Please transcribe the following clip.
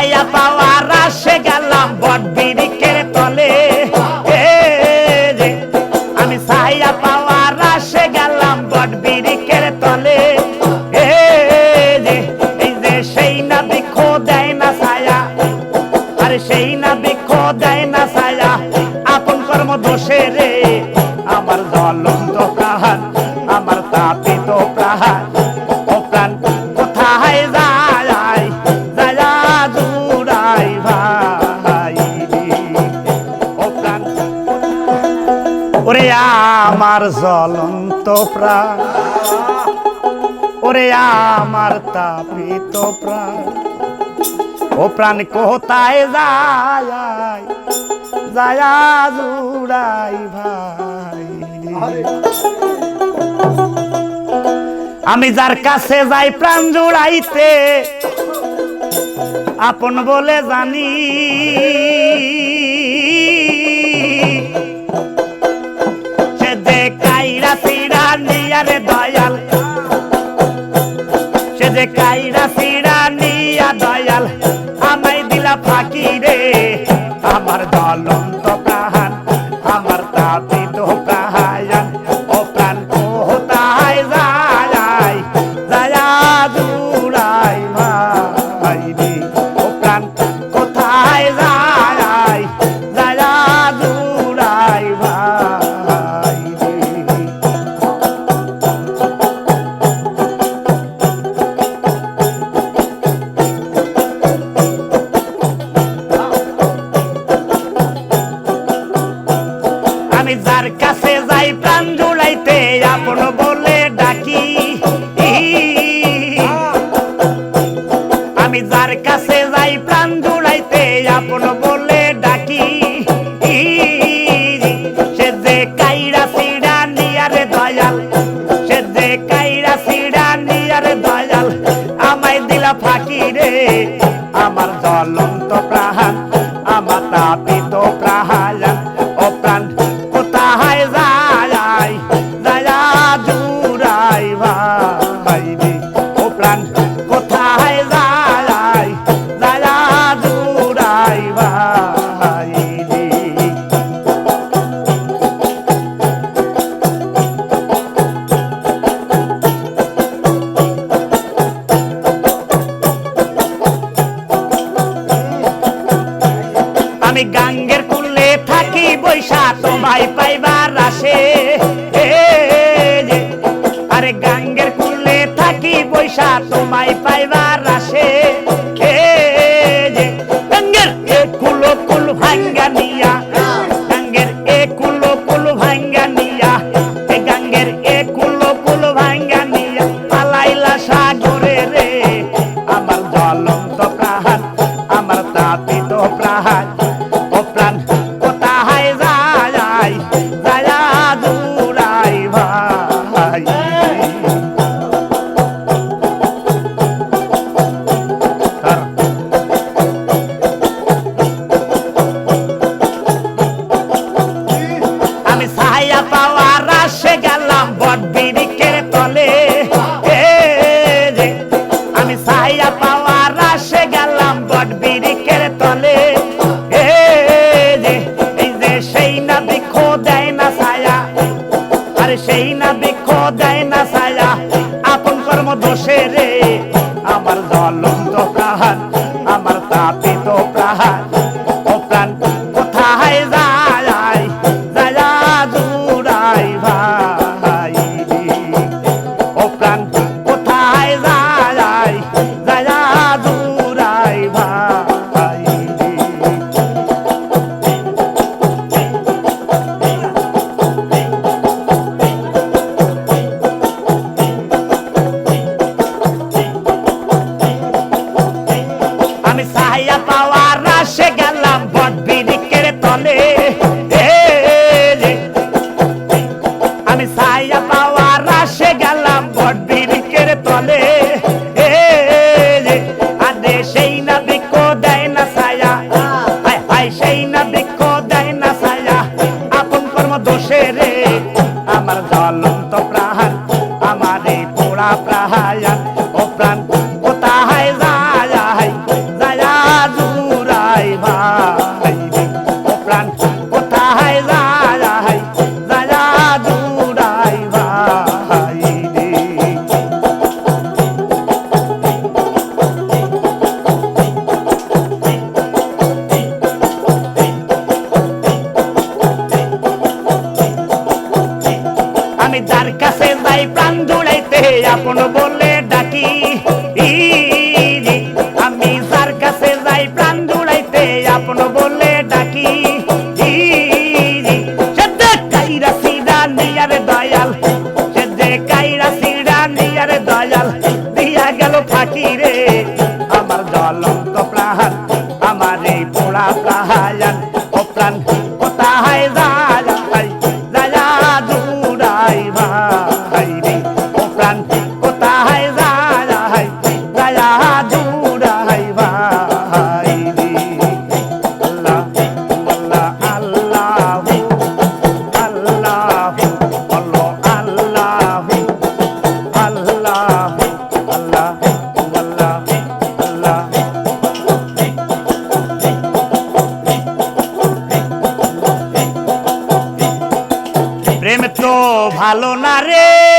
খাইয়া পাওয়ার আসে গেলাম বট বিড়িকের তলে। আমি সাইয়া পাওয়ার আসে গেলাম বট বিড়িকের তলে। এই যে সেই না দেখো দেয় না সায়া আরে সেই না দেখো দেয় না সায়া আপন কর্ম দোষে রে। আমার জলন্ত প্রাণ, আমার তাপিত প্রাণ আমার জ্বলন্ত প্রাণ। ওরে আমার তাপিত প্রাণ। ও প্রাণ কোথায় যায়? যায় জুড়াই ভাই। আমি যার কাছে যাই প্রাণ জুড়াইতে, আপন বলে জানি pocket. ঠাই পাইবার আসে আরে গাঙ্গের কুলে থাকি পয়সা তোমায় পাইবার বলে ডাকি। আমি যার কাছে যাই, প্রাণ জুড়াইতে আপন বলে ডাকি। কাইরা সিডা নিয়ারে দয়াল, সে যে কাইরা সিডা নিয়ারে দয়াল, দিয়া গেল ফাঁকি। ভালো না রে?